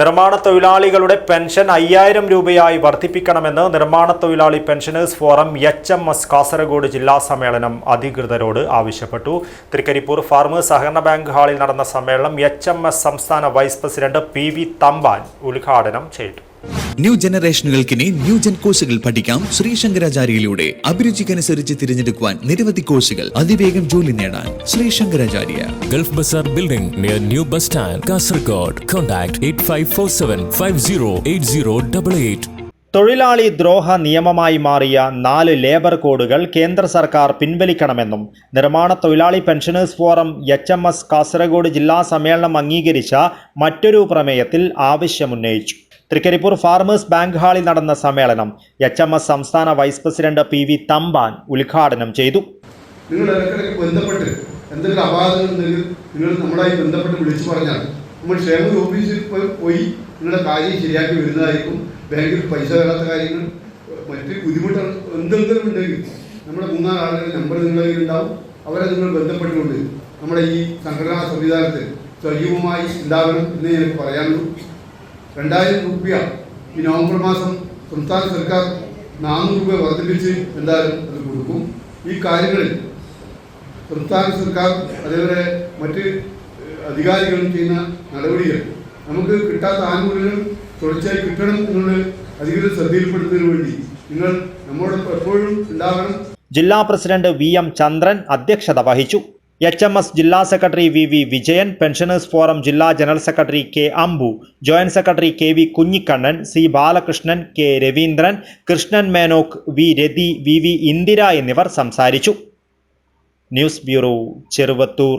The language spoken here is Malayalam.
നിർമ്മാണ തൊഴിലാളികളുടെ പെൻഷൻ അയ്യായിരം രൂപയായി വർദ്ധിപ്പിക്കണമെന്ന് നിർമ്മാണ തൊഴിലാളി pensioners forum H M S Kasaragod ജില്ലാ സമ്മേളനം അധികൃതരോട് ആവശ്യപ്പെട്ടു. തൃക്കരിപ്പൂർ ഫാർമേഴ്സ് സഹകരണ ബാങ്ക് ഹാളിൽ നടന്ന സമ്മേളനം എച്ച് സംസ്ഥാന vice president P V Thampan ഉദ്ഘാടനം ചെയ്തു. ന്യൂ ജനറേഷനുകൾക്കിനി ന്യൂ ജൻ കോഴ്സുകൾ പഠിക്കാം ശ്രീശങ്കരാചാര്യയിലൂടെ അഭിരുചിക്കനുസരിച്ച് തിരഞ്ഞെടുക്കുവാൻ നിരവധി കോഴ്സുകൾ അതിവേഗം ജോലി നേടാൻ Sri Sankaracharya Gulf Bazar building near New Bus Stand, Kasargod. Contact 8547 508088. തൊഴിലാളി ദ്രോഹ നിയമമായി മാറിയ നാല് ലേബർ കോഡുകൾ കേന്ദ്ര സർക്കാർ പിൻവലിക്കണമെന്നും നിർമ്മാണ തൊഴിലാളി pensioners forum H M S Kasaragod ജില്ലാ സമ്മേളനം അംഗീകരിച്ച മറ്റൊരു പ്രമേയത്തിൽ ആവശ്യമുന്നയിച്ചു തൃക്കരിപ്പൂർ ഫാർമേഴ്സ് ബാങ്ക് ഹാളിൽ നടന്ന സമ്മേളനം എച്ച് എം എസ് സംസ്ഥാന vice president P V Thampan ഉദ്ഘാടനം ചെയ്തു. നിങ്ങൾ ഇടയ്ക്കിടയ്ക്ക് ബന്ധപ്പെട്ട് എന്തെങ്കിലും അപാകതകൾ ഉണ്ടെങ്കിൽ നിങ്ങൾ നമ്മളായി ബന്ധപ്പെട്ട് വിളിച്ചു പറഞ്ഞാൽ നമ്മൾ ക്ഷേമ ഓഫീസിൽ പോയി നിങ്ങളുടെ കാര്യം ശരിയാക്കി വരുന്നതായിരിക്കും. ബാങ്കിൽ പൈസ തരാത്ത കാര്യങ്ങൾ മറ്റ് ബുദ്ധിമുട്ട് എന്തെങ്കിലും ഉണ്ടെങ്കിൽ നമ്മുടെ മൂന്നാൽ ആളുകളുടെ നമ്പർ നിങ്ങളുടെ ഉണ്ടാവും. അവരെ നിങ്ങൾ ബന്ധപ്പെട്ടുകൊണ്ട് നമ്മുടെ ഈ സംഘടനാ സംവിധാനത്തിൽ സജീവമായി ഉണ്ടാവണം എന്ന് എനിക്ക് പറയാനുള്ളൂ. രണ്ടായിരം രൂപ ഈ നവംബർ മാസം സംസ്ഥാന സർക്കാർ നാനൂറ് രൂപ വർദ്ധിപ്പിച്ച് എന്തായാലും അത് കൊടുക്കും. ഈ കാര്യങ്ങളിൽ സംസ്ഥാന സർക്കാർ അതേപോലെ മറ്റ് അധികാരികളും ചെയ്യുന്ന നടപടികൾ നമുക്ക് കിട്ടാത്ത ആനുകൂല്യങ്ങൾ തുടർച്ചയായി കിട്ടണം എന്നുള്ളത് അധികൃതർ ശ്രദ്ധയിൽപ്പെടുത്തുന്നതിന് വേണ്ടി നിങ്ങൾ നമ്മോടൊപ്പം എപ്പോഴും ഉണ്ടാകണം ജില്ലാ പ്രസിഡന്റ് വി എം ചന്ദ്രൻ അധ്യക്ഷത വഹിച്ചു. എച്ച് എം എസ് ജില്ലാ secretary V V Vijayan pensioners forum ജില്ലാ general secretary K Ambu joint secretary K V Kunhikannan C Balakrishnan K Raveendran Krishnan Menokk V Rathi V V Indira എന്നിവർ സംസാരിച്ചു. News bureau Cheruvathur.